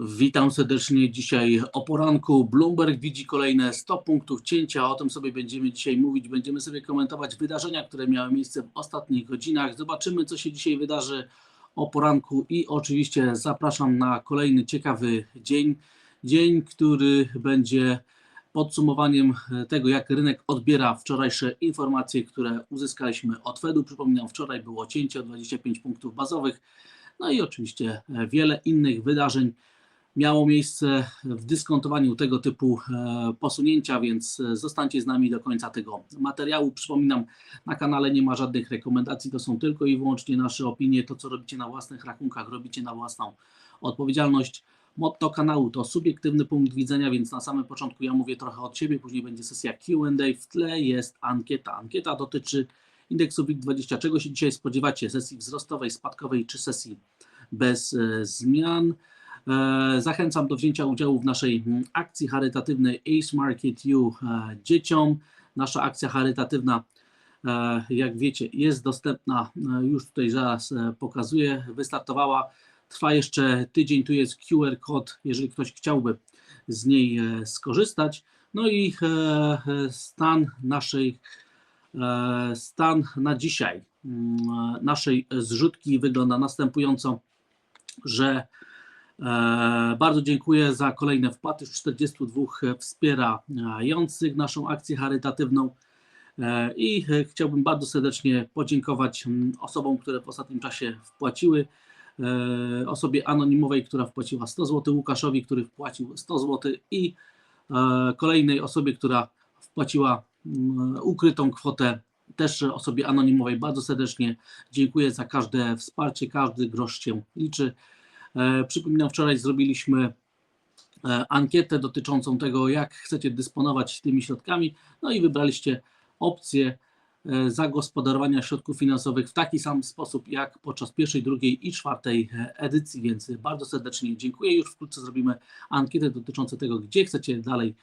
Witam serdecznie dzisiaj o poranku. Bloomberg widzi kolejne 100 punktów cięcia. O tym sobie będziemy dzisiaj mówić. Będziemy sobie komentować wydarzenia, które miały miejsce w ostatnich godzinach. Zobaczymy, co się dzisiaj wydarzy o poranku i oczywiście zapraszam na kolejny ciekawy dzień. Dzień, który będzie podsumowaniem tego, jak rynek odbiera wczorajsze informacje, które uzyskaliśmy od Fedu. Przypominam, wczoraj było cięcie o 25 punktów bazowych. No i oczywiście wiele innych wydarzeń miało miejsce w dyskontowaniu tego typu e, posunięcia, więc e, zostańcie z nami do końca tego materiału. Przypominam, na kanale nie ma żadnych rekomendacji, to są tylko i wyłącznie nasze opinie. To, co robicie na własnych rachunkach, robicie na własną odpowiedzialność. Motto kanału to subiektywny punkt widzenia, więc na samym początku ja mówię trochę od siebie, później będzie sesja QA, w tle jest ankieta. Ankieta dotyczy indeksu WIG20. Czego się dzisiaj spodziewacie? Sesji wzrostowej, spadkowej czy sesji bez e, zmian? E, Zachęcam do wzięcia udziału w naszej mm, akcji charytatywnej Ace Market You e, dzieciom. Nasza akcja charytatywna, e, jak wiecie, jest dostępna, już tutaj zaraz pokazuję, wystartowała, trwa jeszcze tydzień, tu jest QR kod, jeżeli ktoś chciałby z niej skorzystać. No i stan naszej, stan na dzisiaj mm, naszej zrzutki wygląda następująco, że Bardzo dziękuję za kolejne wpłaty. Już 42 wspierających naszą akcję charytatywną. E, I e, chciałbym bardzo serdecznie podziękować mm, osobom, które w ostatnim czasie wpłaciły. E, Osobie anonimowej, która wpłaciła 100 zł, Łukaszowi, który wpłacił 100 zł i e, kolejnej osobie, która wpłaciła mm, ukrytą kwotę też osobie anonimowej. Bardzo serdecznie dziękuję za każde wsparcie, każdy grosz się liczy. E, Przypominam, wczoraj zrobiliśmy e, ankietę dotyczącą tego, jak chcecie dysponować tymi środkami, no i wybraliście opcję e, zagospodarowania środków finansowych w taki sam sposób jak podczas pierwszej, drugiej i czwartej edycji, więc bardzo serdecznie dziękuję. Już wkrótce zrobimy ankietę dotyczącą tego, gdzie chcecie dalej,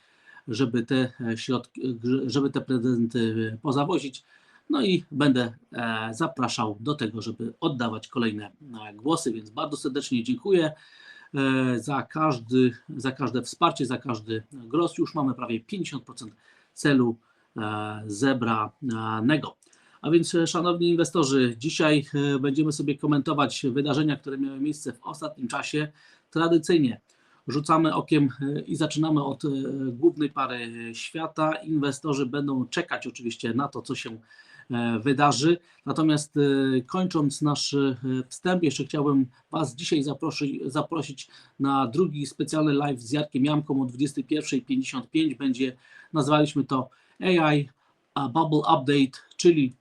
żeby te środki, żeby te prezenty pozawozić. No i będę e, zapraszał do tego, żeby oddawać kolejne e, głosy, więc bardzo serdecznie dziękuję e, za, każdy, za każde wsparcie, za każdy grosz. Już mamy prawie 50% celu zebranego. A więc, szanowni inwestorzy, dzisiaj będziemy sobie komentować wydarzenia, które miały miejsce w ostatnim czasie. Tradycyjnie rzucamy okiem i zaczynamy od głównej pary świata. Inwestorzy będą czekać oczywiście na to, co się e, wydarzy. Natomiast e, kończąc nasz e, wstęp, jeszcze chciałbym Was dzisiaj zaprosić, zaprosić na drugi specjalny live z Jarkiem Jamką o 21.55. Będzie, nazwaliśmy to AI Bubble Update, czyli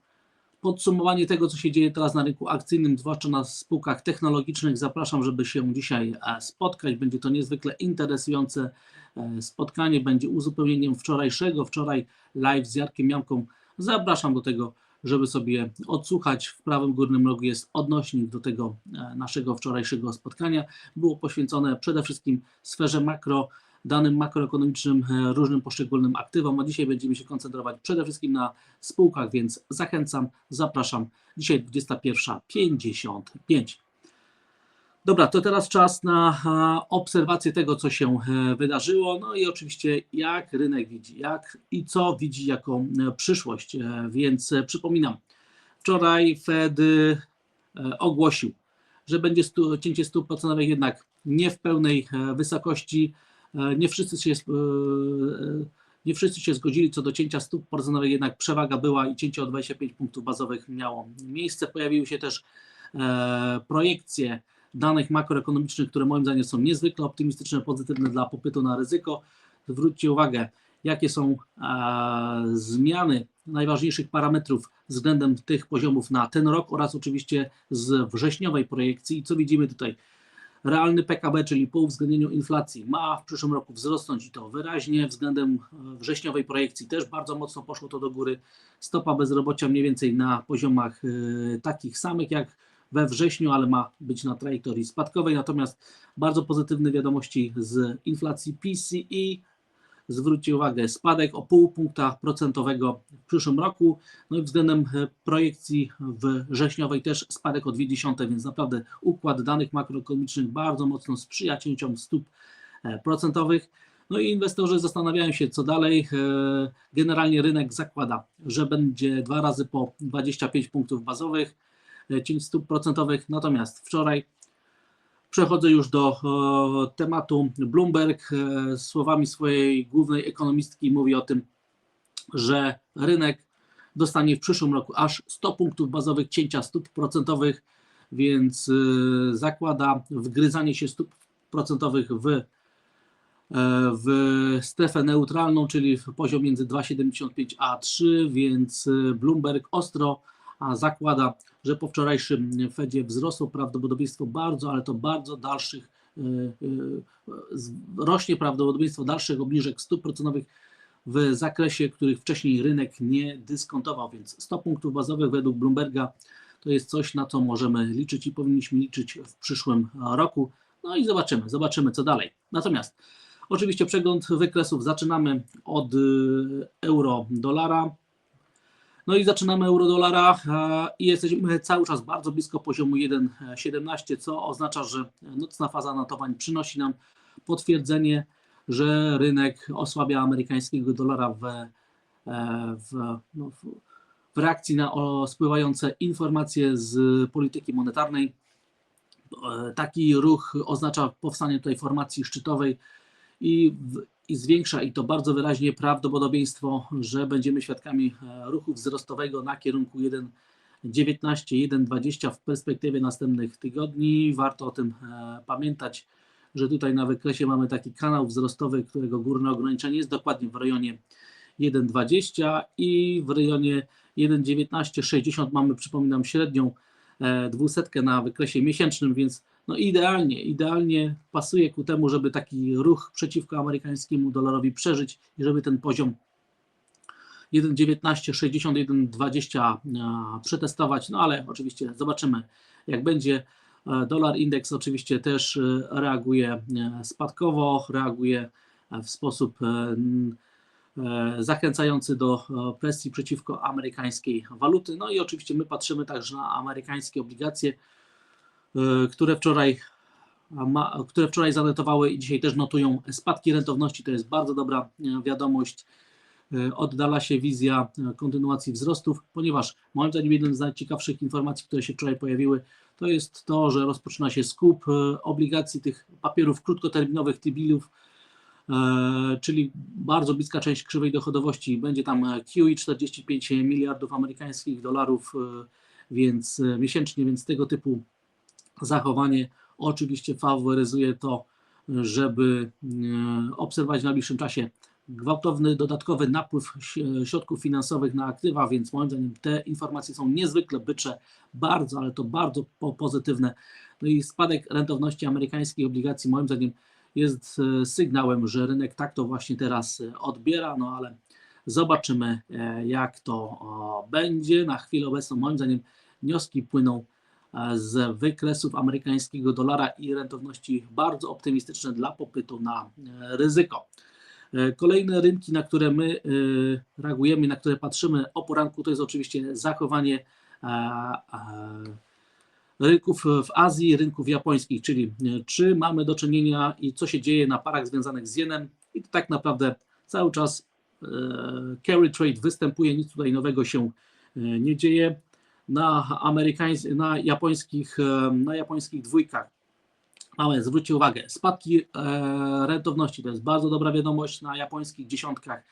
podsumowanie tego, co się dzieje teraz na rynku akcyjnym, zwłaszcza na spółkach technologicznych. Zapraszam, żeby się dzisiaj e, spotkać. Będzie to niezwykle interesujące e, spotkanie. Będzie uzupełnieniem wczorajszego. Wczoraj live z Jarkiem Jamką. Zapraszam do tego, żeby sobie odsłuchać. W prawym górnym rogu jest odnośnik do tego e, naszego wczorajszego spotkania. Było poświęcone przede wszystkim sferze makro, danym makroekonomicznym, e, różnym poszczególnym aktywom, a dzisiaj będziemy się koncentrować przede wszystkim na spółkach, więc zachęcam, zapraszam. Dzisiaj 21.55. Dobra, to teraz czas na a, obserwację tego, co się e, wydarzyło, no i oczywiście jak rynek widzi, jak i co widzi jako e, przyszłość. E, Więc e, przypominam, wczoraj Fed e, ogłosił, że będzie stu, cięcie stóp procentowych jednak nie w pełnej e, wysokości. E, Nie wszyscy się e, nie wszyscy się zgodzili co do cięcia stóp procentowych, jednak przewaga była i cięcie o 25 punktów bazowych miało miejsce. Pojawiły się też e, projekcje danych makroekonomicznych, które moim zdaniem są niezwykle optymistyczne, pozytywne dla popytu na ryzyko. Zwróćcie uwagę, jakie są e, zmiany najważniejszych parametrów względem tych poziomów na ten rok oraz oczywiście z wrześniowej projekcji. I co widzimy tutaj? Realny PKB, czyli po uwzględnieniu inflacji, ma w przyszłym roku wzrosnąć i to wyraźnie. Względem e, wrześniowej projekcji też bardzo mocno poszło to do góry. Stopa bezrobocia mniej więcej na poziomach e, takich samych jak we wrześniu, ale ma być na trajektorii spadkowej. Natomiast bardzo pozytywne wiadomości z inflacji PCE zwróćcie uwagę, spadek o pół punkta procentowego w przyszłym roku, no i względem e, projekcji wrześniowej też spadek o 0,2, więc naprawdę układ danych makroekonomicznych bardzo mocno sprzyja cięciom stóp e, procentowych. No i inwestorzy zastanawiają się, co dalej. E, Generalnie rynek zakłada, że będzie dwa razy po 25 punktów bazowych cięć stóp procentowych, natomiast wczoraj Przechodzę już do e, tematu. Bloomberg e, słowami swojej głównej ekonomistki mówi o tym, że rynek dostanie w przyszłym roku aż 100 punktów bazowych cięcia stóp procentowych, więc e, zakłada wgryzanie się stóp procentowych w, w strefę neutralną, czyli w poziom między 2,75 a 3, więc Bloomberg ostro zakłada, że po wczorajszym Fedzie wzrosło prawdopodobieństwo bardzo, ale to bardzo dalszych, e, e, rośnie prawdopodobieństwo dalszych obniżek stóp procentowych w zakresie, których wcześniej rynek nie dyskontował, więc 100 punktów bazowych według Bloomberga to jest coś, na co możemy liczyć i powinniśmy liczyć w przyszłym roku. No i zobaczymy, zobaczymy co dalej. Natomiast oczywiście przegląd wykresów zaczynamy od e, euro-dolara. No i zaczynamy euro-dolara i jesteśmy cały czas bardzo blisko poziomu 1,17, co oznacza, że nocna faza notowań przynosi nam potwierdzenie, że rynek osłabia amerykańskiego dolara w, e, w, no, w, reakcji na spływające informacje z polityki monetarnej. E, taki ruch oznacza powstanie tutaj formacji szczytowej i i zwiększa i to bardzo wyraźnie prawdopodobieństwo, że będziemy świadkami e, ruchu wzrostowego na kierunku 1,19, 1,20 w perspektywie następnych tygodni. Warto o tym e, pamiętać, że tutaj na wykresie mamy taki kanał wzrostowy, którego górne ograniczenie jest dokładnie w rejonie 1,20 i w rejonie 1,1960 mamy, przypominam, średnią e, dwusetkę na wykresie miesięcznym, więc no idealnie, idealnie pasuje ku temu, żeby taki ruch przeciwko amerykańskiemu dolarowi przeżyć i żeby ten poziom 1,1960, 1,20 e, przetestować, no ale oczywiście zobaczymy jak będzie. E, dolar indeks oczywiście też e, reaguje spadkowo, reaguje w sposób zachęcający do presji przeciwko amerykańskiej waluty. No i oczywiście my patrzymy także na amerykańskie obligacje. E, które wczoraj, które wczoraj zanetowały i dzisiaj też notują spadki rentowności. To jest bardzo dobra e, wiadomość. E, oddala się wizja kontynuacji wzrostów, ponieważ moim zdaniem jednym z najciekawszych informacji, które się wczoraj pojawiły, to jest to, że rozpoczyna się skup obligacji tych papierów krótkoterminowych, T-billów, czyli bardzo bliska część krzywej dochodowości. Będzie tam QE 45 miliardów amerykańskich dolarów, więc miesięcznie, więc tego typu zachowanie oczywiście faworyzuje to, żeby e, obserwować w najbliższym czasie gwałtowny dodatkowy napływ środków finansowych na aktywa, więc moim zdaniem te informacje są niezwykle bycze, bardzo, ale to bardzo pozytywne. No i spadek rentowności amerykańskich obligacji moim zdaniem jest e, sygnałem, że rynek tak to właśnie teraz e, odbiera, no ale zobaczymy jak to będzie. Na chwilę obecną moim zdaniem wnioski płyną z wykresów amerykańskiego dolara i rentowności bardzo optymistyczne dla popytu na e, ryzyko. E, kolejne rynki, na które my e, reagujemy, na które patrzymy o poranku, to jest oczywiście zachowanie rynków w Azji, rynków japońskich, czyli czy mamy do czynienia i co się dzieje na parach związanych z jenem i tak naprawdę cały czas carry trade występuje, nic tutaj nowego się nie dzieje na, amerykańskich, na, japońskich, na japońskich dwójkach. Mamy, zwróćcie uwagę, spadki e, rentowności, to jest bardzo dobra wiadomość na japońskich dziesiątkach.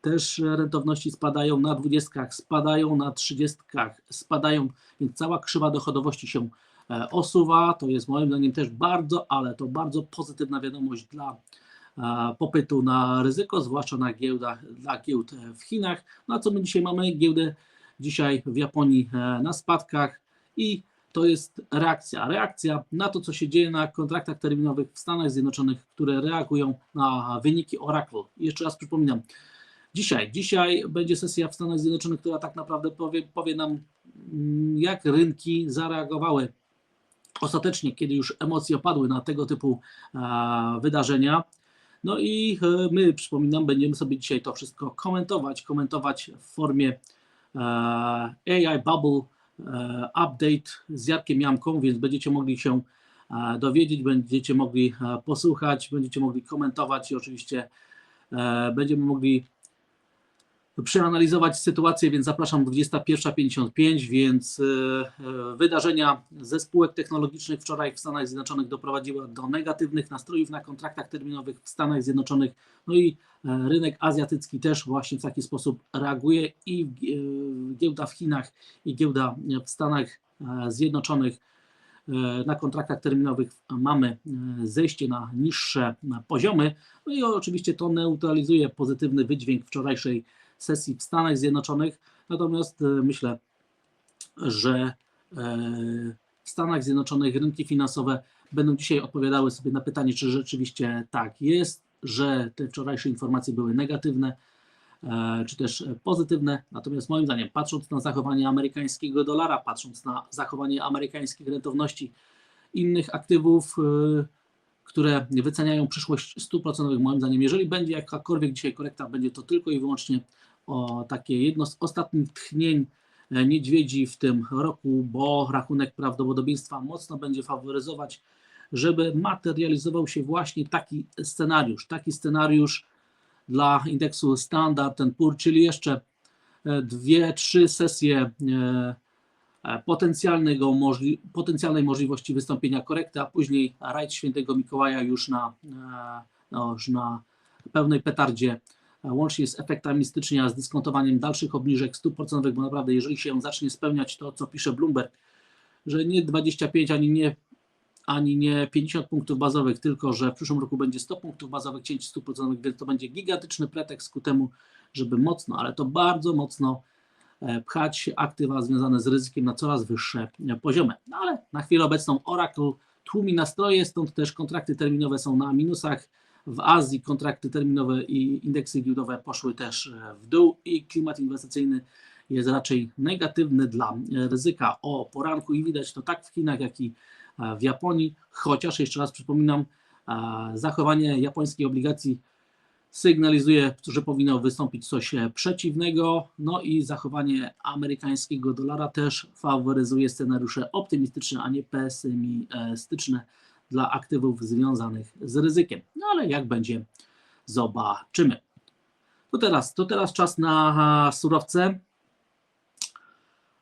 Też rentowności spadają na dwudziestkach, spadają na trzydziestkach, spadają, więc cała krzywa dochodowości się e, osuwa. To jest moim zdaniem też bardzo, ale to bardzo pozytywna wiadomość dla e, popytu na ryzyko, zwłaszcza na giełdach, dla giełd w Chinach. No a co my dzisiaj mamy? Giełdę dzisiaj w Japonii e, na spadkach i to jest reakcja. Reakcja na to, co się dzieje na kontraktach terminowych w Stanach Zjednoczonych, które reagują na wyniki Oracle. Jeszcze raz przypominam, dzisiaj, dzisiaj będzie sesja w Stanach Zjednoczonych, która tak naprawdę powie, powie nam, mm, jak rynki zareagowały ostatecznie, kiedy już emocje opadły na tego typu e, wydarzenia. No i e, my, przypominam, będziemy sobie dzisiaj to wszystko komentować, komentować w formie AI Bubble e, Update z Jarkiem Jamką, więc będziecie mogli się dowiedzieć, będziecie mogli posłuchać, będziecie mogli komentować i oczywiście będziemy mogli przeanalizować sytuację, więc zapraszam 21.55, więc e, e, wydarzenia ze spółek technologicznych wczoraj w Stanach Zjednoczonych doprowadziły do negatywnych nastrojów na kontraktach terminowych w Stanach Zjednoczonych, no i e, rynek azjatycki też właśnie w taki sposób reaguje i giełda w Chinach i giełda w Stanach Zjednoczonych. Na kontraktach terminowych mamy zejście na niższe poziomy, no i oczywiście to neutralizuje pozytywny wydźwięk wczorajszej sesji w Stanach Zjednoczonych. Natomiast e, myślę, że e, w Stanach Zjednoczonych rynki finansowe będą dzisiaj odpowiadały sobie na pytanie, czy rzeczywiście tak jest, że te wczorajsze informacje były negatywne, e, czy też pozytywne. Natomiast moim zdaniem, patrząc na zachowanie amerykańskiego dolara, patrząc na zachowanie amerykańskich rentowności, innych aktywów, które wyceniają przyszłość 100%, moim zdaniem, jeżeli będzie jakakolwiek dzisiaj korekta, będzie to tylko i wyłącznie o takie jedno z ostatnich tchnień e, niedźwiedzi w tym roku, bo rachunek prawdopodobieństwa mocno będzie faworyzować, żeby materializował się właśnie taki scenariusz, taki scenariusz dla indeksu Standard Poor's, czyli jeszcze e, dwie, trzy sesje e, potencjalnego, możli, potencjalnej możliwości wystąpienia korekty, a później rajd świętego Mikołaja już na, no, już na pełnej petardzie łącznie z efektami stycznia, z dyskontowaniem dalszych obniżek stóp procentowych, bo naprawdę jeżeli się zacznie spełniać to, co pisze Bloomberg, że nie 25 ani nie, ani nie 50 punktów bazowych, tylko że w przyszłym roku będzie 100 punktów bazowych cięć stóp procentowych, więc to będzie gigantyczny pretekst ku temu, żeby mocno, ale to bardzo mocno e, pchać aktywa związane z ryzykiem na coraz wyższe poziomy. No ale na chwilę obecną Oracle tłumi nastroje, stąd też kontrakty terminowe są na minusach, w Azji kontrakty terminowe i indeksy giełdowe poszły też e, w dół i klimat inwestycyjny jest raczej negatywny dla e, ryzyka. O poranku i widać to tak w Chinach, jak i e, w Japonii, chociaż jeszcze raz przypominam, zachowanie japońskiej obligacji sygnalizuje, że powinno wystąpić coś przeciwnego, no i zachowanie amerykańskiego dolara też faworyzuje scenariusze optymistyczne, a nie pesymistyczne dla aktywów związanych z ryzykiem. No ale jak będzie, zobaczymy. To teraz, to teraz czas na surowce.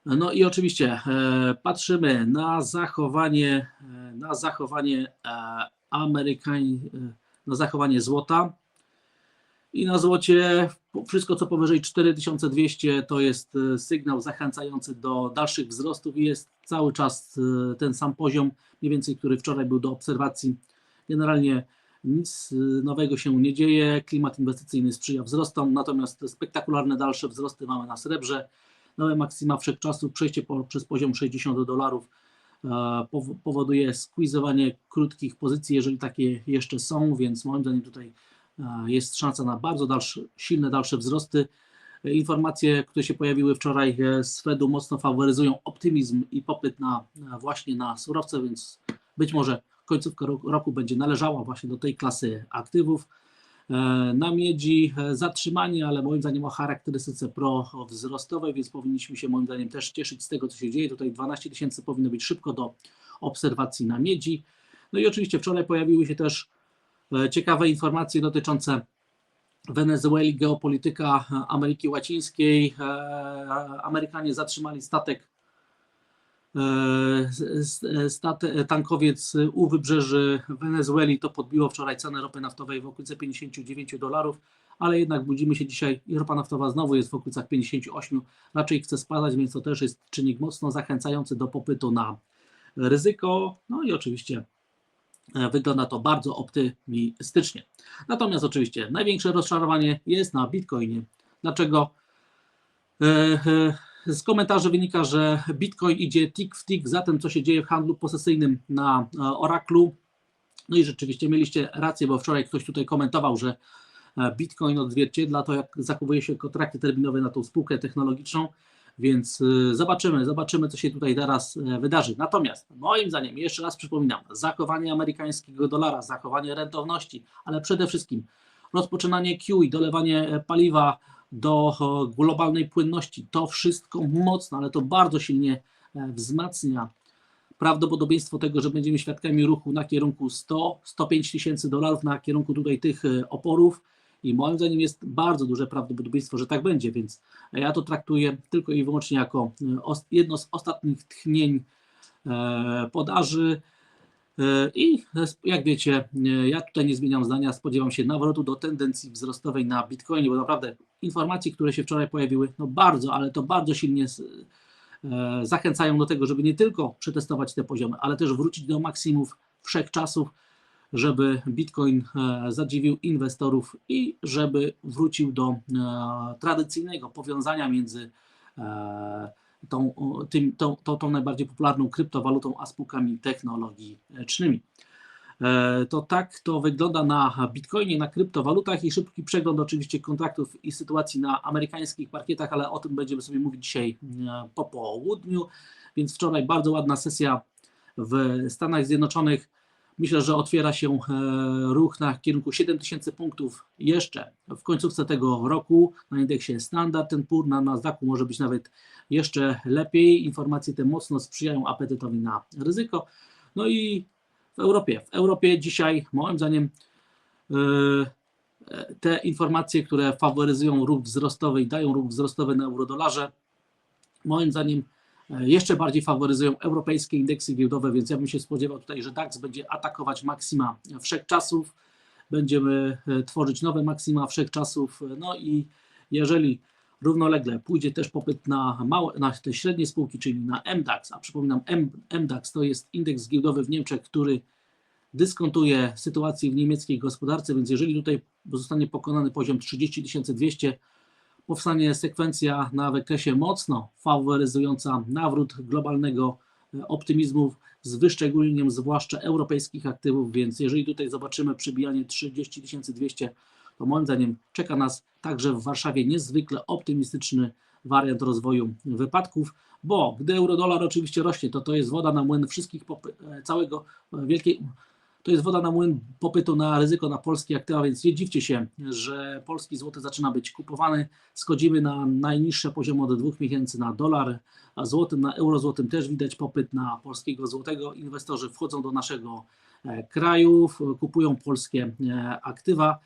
No i oczywiście e, patrzymy na zachowanie, e, na zachowanie e, Amerykań, na zachowanie złota. I na złocie wszystko co powyżej 4200 to jest e, sygnał zachęcający do dalszych wzrostów i jest cały czas e, ten sam poziom, mniej więcej, który wczoraj był do obserwacji. Generalnie nic e, nowego się nie dzieje, klimat inwestycyjny sprzyja wzrostom, natomiast spektakularne dalsze wzrosty mamy na srebrze. Nowe maksima wszechczasu, przejście po, przez poziom 60 dolarów powoduje squeezowanie krótkich pozycji, jeżeli takie jeszcze są, więc moim zdaniem tutaj jest szansa na bardzo dalsze, silne dalsze wzrosty. Informacje, które się pojawiły wczoraj z Fedu mocno faworyzują optymizm i popyt na właśnie na surowce, więc być może końcówka roku będzie należała właśnie do tej klasy aktywów. E, na miedzi e, zatrzymanie, ale moim zdaniem o charakterystyce pro-wzrostowej, więc powinniśmy się moim zdaniem też cieszyć z tego, co się dzieje. Tutaj 12 tysięcy powinno być szybko do obserwacji na miedzi. No i oczywiście wczoraj pojawiły się też E, ciekawe informacje dotyczące Wenezueli, geopolityka Ameryki Łacińskiej. E, Amerykanie zatrzymali statek, e, statek tankowiec u wybrzeży Wenezueli. To podbiło wczoraj cenę ropy naftowej w okolicy 59 dolarów, ale jednak budzimy się dzisiaj i ropa naftowa znowu jest w okolicach 58, raczej chce spadać, więc to też jest czynnik mocno zachęcający do popytu na ryzyko. No i oczywiście E, wygląda to bardzo optymistycznie. Natomiast oczywiście największe rozczarowanie jest na Bitcoinie. Dlaczego? E, e, z komentarzy wynika, że Bitcoin idzie tik w tik za tym, co się dzieje w handlu posesyjnym na Oraklu. No i rzeczywiście mieliście rację, bo wczoraj ktoś tutaj komentował, że Bitcoin odzwierciedla to, jak zachowuje się kontrakty terminowe na tą spółkę technologiczną. Więc y, zobaczymy, zobaczymy, co się tutaj teraz e, wydarzy. Natomiast moim zdaniem, jeszcze raz przypominam, zachowanie amerykańskiego dolara, zachowanie rentowności, ale przede wszystkim rozpoczynanie Q i dolewanie e, paliwa do e, globalnej płynności, to wszystko mocno, ale to bardzo silnie e, wzmacnia prawdopodobieństwo tego, że będziemy świadkami ruchu na kierunku 100-105 tysięcy dolarów, na kierunku tutaj tych oporów i moim zdaniem jest bardzo duże prawdopodobieństwo, że tak będzie, więc ja to traktuję tylko i wyłącznie jako e, jedno z ostatnich tchnień e, podaży. E, i jak wiecie, ja tutaj nie zmieniam zdania, spodziewam się nawrotu do tendencji wzrostowej na Bitcoinie, bo naprawdę informacje, które się wczoraj pojawiły, no bardzo, ale to bardzo silnie zachęcają do tego, żeby nie tylko przetestować te poziomy, ale też wrócić do maksimów wszechczasów, żeby Bitcoin e, zadziwił inwestorów i żeby wrócił do e, tradycyjnego powiązania między e, tą, tym, tą, tą, tą najbardziej popularną kryptowalutą a spółkami technologicznymi. To tak to wygląda na Bitcoinie, na kryptowalutach i szybki przegląd oczywiście kontraktów i sytuacji na amerykańskich parkietach, ale o tym będziemy sobie mówić dzisiaj po południu. Więc wczoraj bardzo ładna sesja w Stanach Zjednoczonych. Myślę, że otwiera się e, ruch na kierunku 7000 punktów jeszcze w końcówce tego roku na indeksie Standard Poor's, na Nasdaqu może być nawet jeszcze lepiej. Informacje te mocno sprzyjają apetytowi na ryzyko. No i w Europie. W Europie dzisiaj, moim zdaniem, e, te informacje, które faworyzują ruch wzrostowy i dają ruch wzrostowy na eurodolarze, moim zdaniem jeszcze bardziej faworyzują europejskie indeksy giełdowe, więc ja bym się spodziewał tutaj, że DAX będzie atakować maksima wszechczasów, będziemy e, tworzyć nowe maksima wszechczasów, no i jeżeli równolegle pójdzie też popyt na, małe, na te średnie spółki, czyli na MDAX, a przypominam, M, MDAX to jest indeks giełdowy w Niemczech, który dyskontuje sytuację w niemieckiej gospodarce, więc jeżeli tutaj zostanie pokonany poziom 30 200, powstanie sekwencja na wykresie mocno faworyzująca nawrót globalnego e, optymizmu z wyszczególnieniem zwłaszcza europejskich aktywów, więc jeżeli tutaj zobaczymy przybijanie 30 200, to moim zdaniem czeka nas także w Warszawie niezwykle optymistyczny wariant rozwoju wypadków, bo gdy euro-dolar oczywiście rośnie, to to jest woda na młyn wszystkich, e, całego e, wielkiej, to jest woda na młyn popytu na ryzyko na polskie aktywa, więc nie dziwcie się, że polski złoty zaczyna być kupowany. Schodzimy na najniższe poziomy od dwóch miesięcy na dolar, a złotym na euro złotym też widać popyt na polskiego złotego. Inwestorzy wchodzą do naszego e, kraju, kupują polskie e, aktywa.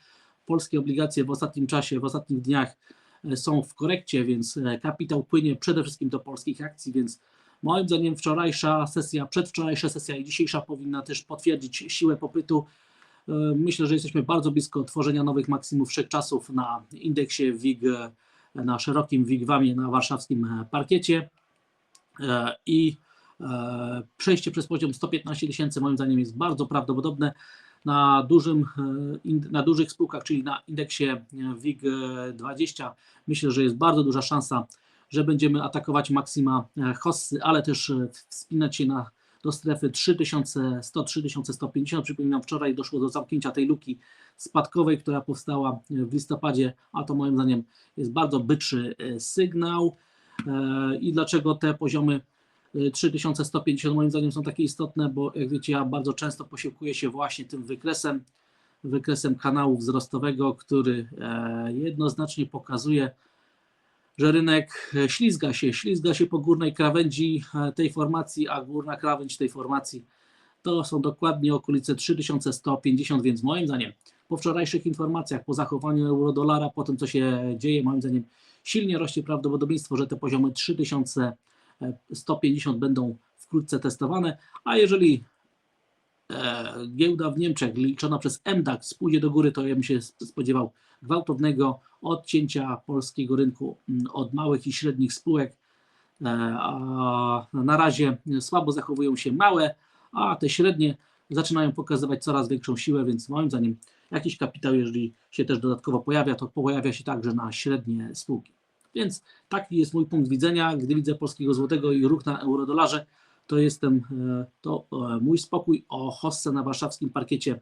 Polskie obligacje w ostatnim czasie, w ostatnich dniach e, są w korekcie, więc kapitał płynie przede wszystkim do polskich akcji, więc Moim zdaniem wczorajsza sesja, przedwczorajsza sesja i dzisiejsza powinna też potwierdzić siłę popytu. E, Myślę, że jesteśmy bardzo blisko tworzenia nowych maksimów wszechczasów na indeksie WIG, e, na szerokim WIG-WAMie na warszawskim e, parkiecie i przejście przez poziom 115 tysięcy moim zdaniem jest bardzo prawdopodobne na, dużym, na dużych spółkach, czyli na indeksie e, WIG20. Myślę, że jest bardzo duża szansa że będziemy atakować maksima e, Hossy, ale też e, wspinać się na, do strefy 3100-3150. Przypominam, wczoraj doszło do zamknięcia tej luki spadkowej, która powstała w listopadzie, a to moim zdaniem jest bardzo byczszy e, sygnał. E, I dlaczego te poziomy e, 3150 moim zdaniem są takie istotne, bo jak wiecie, ja bardzo często posiłkuję się właśnie tym wykresem, wykresem kanału wzrostowego, który e, jednoznacznie pokazuje, że rynek e, ślizga się, ślizga się po górnej krawędzi e, tej formacji, a górna krawędź tej formacji to są dokładnie okolice 3150, więc moim zdaniem po wczorajszych informacjach, po zachowaniu euro-dolara, po tym co się dzieje, moim zdaniem silnie rośnie prawdopodobieństwo, że te poziomy 3150 będą wkrótce testowane, a jeżeli e, giełda w Niemczech liczona przez MDAX pójdzie do góry, to ja bym się spodziewał gwałtownego odcięcia polskiego rynku mm, od małych i średnich spółek. E, A na razie słabo zachowują się małe, a te średnie zaczynają pokazywać coraz większą siłę, więc moim zdaniem jakiś kapitał, jeżeli się też dodatkowo pojawia, to pojawia się także na średnie spółki. Więc taki jest mój punkt widzenia. Gdy widzę polskiego złotego i ruch na eurodolarze, to jestem, e, to e, mój spokój o hossę na warszawskim parkiecie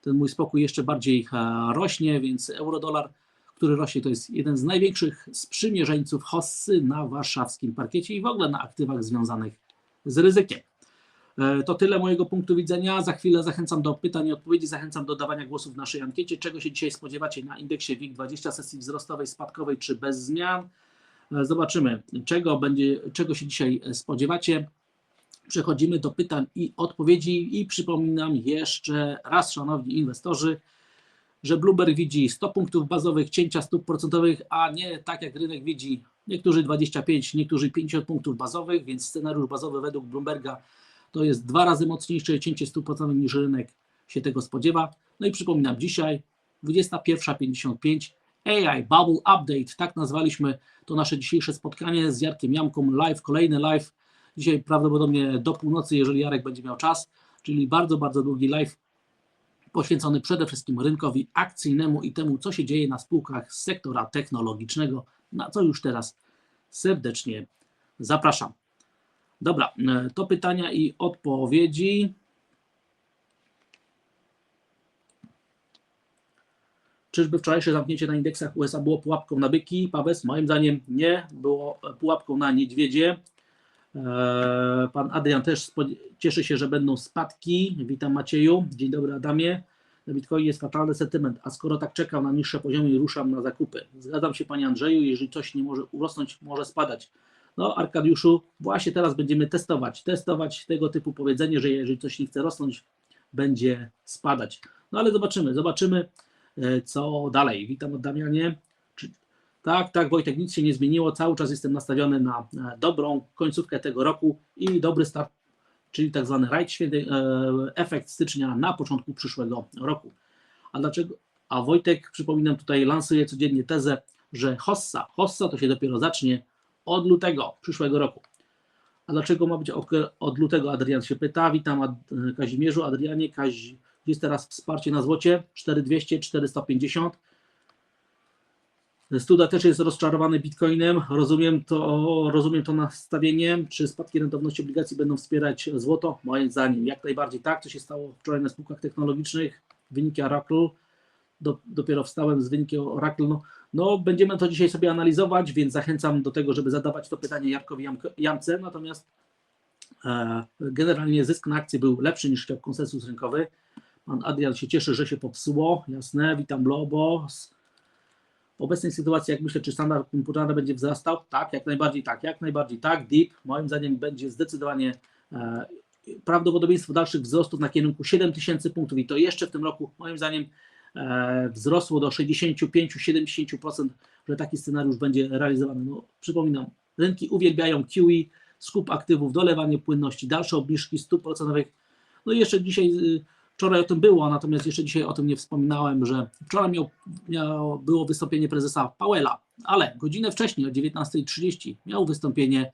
ten mój spokój jeszcze bardziej e, rośnie, więc eurodolar, który rośnie. To jest jeden z największych sprzymierzeńców hossy na warszawskim parkiecie i w ogóle na aktywach związanych z ryzykiem. To tyle mojego punktu widzenia. Za chwilę zachęcam do pytań i odpowiedzi, zachęcam do dawania głosów w naszej ankiecie. Czego się dzisiaj spodziewacie na indeksie WIG20 sesji wzrostowej, spadkowej czy bez zmian? Zobaczymy, czego, będzie, czego się dzisiaj spodziewacie. Przechodzimy do pytań i odpowiedzi i przypominam jeszcze raz, szanowni inwestorzy, że Bloomberg widzi 100 punktów bazowych cięcia stóp procentowych, a nie tak jak rynek widzi niektórzy 25, niektórzy 50 punktów bazowych, więc scenariusz bazowy według Bloomberga to jest dwa razy mocniejsze cięcie stóp procentowych niż rynek się tego spodziewa. No i przypominam, dzisiaj 21.55 AI Bubble Update, tak nazwaliśmy to nasze dzisiejsze spotkanie z Jarkiem Jamką live, kolejny live, dzisiaj prawdopodobnie do północy, jeżeli Jarek będzie miał czas, czyli bardzo, bardzo długi live poświęcony przede wszystkim rynkowi akcyjnemu i temu, co się dzieje na spółkach z sektora technologicznego, na co już teraz serdecznie zapraszam. Dobra, e, to pytania i odpowiedzi. Czyżby wczorajsze zamknięcie na indeksach USA było pułapką na byki? Pawes, moim zdaniem nie, było pułapką na niedźwiedzie. E, Pan Adrian też cieszy się, że będą spadki. Witam Macieju. Dzień dobry Adamie. Na Bitcoin jest fatalny sentyment, a skoro tak czekam na niższe poziomy i ruszam na zakupy. Zgadzam się Panie Andrzeju, jeżeli coś nie może urosnąć, może spadać. No Arkadiuszu, właśnie teraz będziemy testować, testować tego typu powiedzenie, że jeżeli coś nie chce rosnąć, będzie spadać. No ale zobaczymy, zobaczymy e, co dalej. Witam Damianie. Tak, tak, Wojtek, nic się nie zmieniło. Cały czas jestem nastawiony na e, dobrą końcówkę tego roku i dobry start, czyli tak zwany rajd święty, e, efekt stycznia na początku przyszłego roku. A dlaczego? A Wojtek, przypominam, tutaj lansuje codziennie tezę, że hossa, hossa to się dopiero zacznie od lutego przyszłego roku. A dlaczego ma być od lutego? Adrian się pyta. Witam Kazimierzu, Adrianie. Kazi, jest teraz wsparcie na złocie? 4200, 450. Studa też jest rozczarowany bitcoinem. Rozumiem to, rozumiem to nastawienie. Czy spadki rentowności obligacji będą wspierać złoto? Moim zdaniem jak najbardziej tak. Co się stało wczoraj na spółkach technologicznych? Wyniki Oracle. Do, dopiero wstałem z wynikiem Oracle. No, no, będziemy to dzisiaj sobie analizować, więc zachęcam do tego, żeby zadawać to pytanie Jarkowi Jamk- Jamce. Natomiast e, generalnie zysk na akcję był lepszy niż chciał konsensus rynkowy. Pan Adrian się cieszy, że się popsuło. Jasne, witam Lobo. Obecnej sytuacji, jak myślę, czy standard komputerny będzie wzrastał? Tak, jak najbardziej tak, jak najbardziej tak. Deep, moim zdaniem, będzie zdecydowanie e, prawdopodobieństwo dalszych wzrostów na kierunku 7000 punktów i to jeszcze w tym roku, moim zdaniem, e, wzrosło do 65-70%, że taki scenariusz będzie realizowany. No, przypominam, rynki uwielbiają QE, skup aktywów, dolewanie płynności, dalsze obniżki stóp procentowych. No i jeszcze dzisiaj, y, wczoraj o tym było, natomiast jeszcze dzisiaj o tym nie wspominałem, że wczoraj miał, miał, było wystąpienie prezesa Powella, ale godzinę wcześniej, o 19.30, miał wystąpienie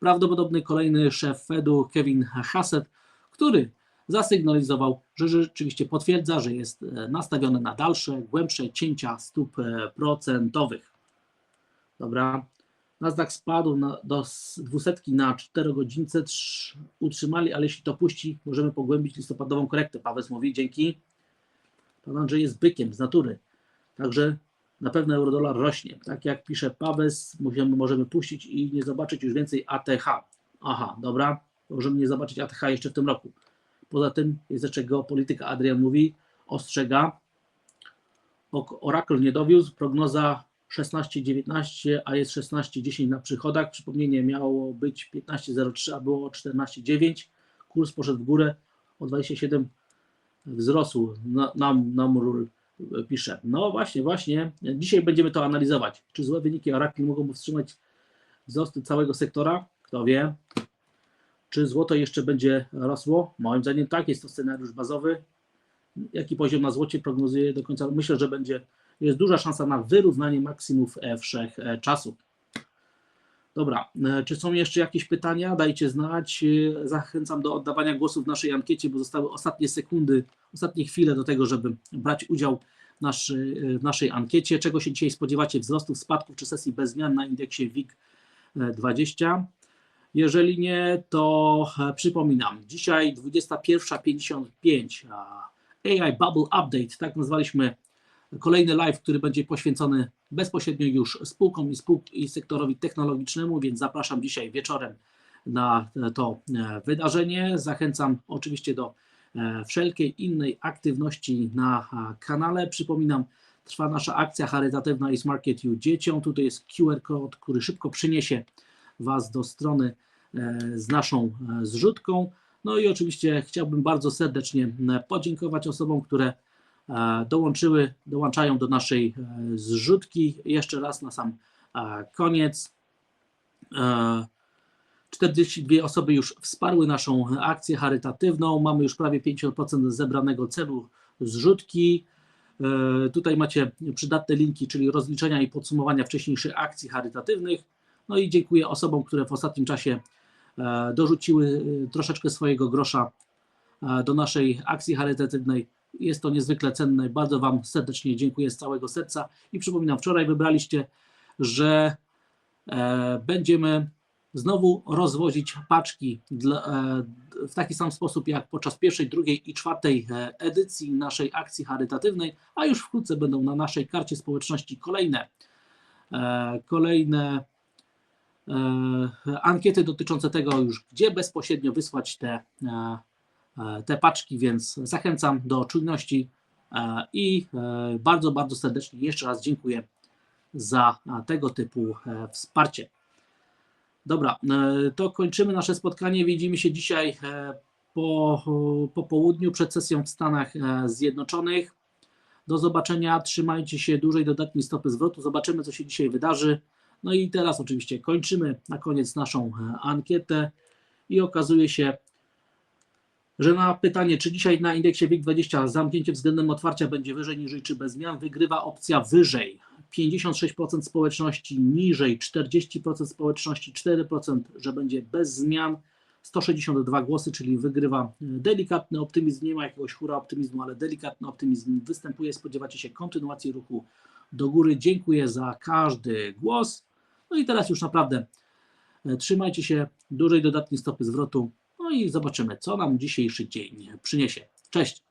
prawdopodobny kolejny szef Fedu, Kevin Hassett, który zasygnalizował, że rzeczywiście potwierdza, że jest e, nastawiony na dalsze, głębsze cięcia stóp e, procentowych. Dobra. Nasdaq spadł na, do dwusetki na 4 godzince, trz- utrzymali, ale jeśli to puści, możemy pogłębić listopadową korektę. Paweł mówi, dzięki. Pan Andrzej jest bykiem z natury, także na pewno eurodolar rośnie. Tak jak pisze Pawes, możemy, możemy puścić i nie zobaczyć już więcej ATH. Aha, dobra, możemy nie zobaczyć ATH jeszcze w tym roku. Poza tym jest jeszcze geopolityka, Adrian mówi, ostrzega. Oracle nie dowiózł, prognoza 16,19, a jest 16,10 na przychodach. Przypomnienie miało być 15,03, a było 14,9. Kurs poszedł w górę o 27 wzrosł. Na- Nam, nam ról pisze. No właśnie, właśnie. Dzisiaj będziemy to analizować. Czy złe wyniki Oracle mogą powstrzymać wzrosty całego sektora? Kto wie. Czy złoto jeszcze będzie rosło? Moim zdaniem tak, jest to scenariusz bazowy. Jaki poziom na złocie prognozuje do końca? Myślę, że będzie, jest duża szansa na wyrównanie maksimów e, wszechczasów. Dobra, e, czy są jeszcze jakieś pytania? Dajcie znać. E, Zachęcam do oddawania głosu w naszej ankiecie, bo zostały ostatnie sekundy, ostatnie chwile do tego, żeby brać udział w, w naszej ankiecie. Czego się dzisiaj spodziewacie? Wzrostów, spadków czy sesji bez zmian na indeksie WIG20? Jeżeli nie, to e, przypominam, dzisiaj 21.55 a AI Bubble Update, tak nazwaliśmy kolejny live, który będzie poświęcony bezpośrednio już spółkom i, spółk i sektorowi technologicznemu, więc zapraszam dzisiaj wieczorem na to e, wydarzenie. Zachęcam oczywiście do e, wszelkiej innej aktywności na e, kanale. Przypominam, trwa nasza akcja charytatywna is Market You dzieciom. Tutaj jest QR kod, który szybko przyniesie Was do strony z naszą zrzutką. No i oczywiście chciałbym bardzo serdecznie podziękować osobom, które dołączyły, dołączają do naszej zrzutki. Jeszcze raz na sam koniec. 42 osoby już wsparły naszą akcję charytatywną. Mamy już prawie 50% zebranego celu zrzutki. E, tutaj macie przydatne linki, czyli rozliczenia i podsumowania wcześniejszych akcji charytatywnych. No i dziękuję osobom, które w ostatnim czasie e, dorzuciły e, troszeczkę swojego grosza do naszej akcji charytatywnej. Jest to niezwykle cenne. Bardzo Wam serdecznie dziękuję z całego serca i przypominam, wczoraj wybraliście, że będziemy znowu rozwozić paczki e, w taki sam sposób jak podczas pierwszej, drugiej i czwartej e, edycji naszej akcji charytatywnej, a już wkrótce będą na naszej karcie społeczności kolejne e, kolejne ankiety dotyczące tego już, gdzie bezpośrednio wysłać te, te paczki, więc zachęcam do czujności i bardzo, bardzo serdecznie jeszcze raz dziękuję za tego typu wsparcie. Dobra, e, to kończymy nasze spotkanie. Widzimy się dzisiaj e, po, po południu przed sesją w Stanach e, Zjednoczonych. Do zobaczenia. Trzymajcie się dużej dodatniej stopy zwrotu. Zobaczymy, co się dzisiaj wydarzy. No i teraz oczywiście kończymy na koniec naszą ankietę i okazuje się, że na pytanie, czy dzisiaj na indeksie WIG20 zamknięcie względem otwarcia będzie wyżej, niżej czy bez zmian, wygrywa opcja wyżej. 56% społeczności niżej, 40% społeczności, 4%, że będzie bez zmian. 162 głosy, czyli wygrywa delikatny optymizm, nie ma jakiegoś hura optymizmu, ale delikatny optymizm występuje. Spodziewacie się kontynuacji ruchu do góry. Dziękuję za każdy głos. No i teraz już naprawdę e, trzymajcie się dużej dodatniej stopy zwrotu. No i zobaczymy, co nam dzisiejszy dzień przyniesie. Cześć!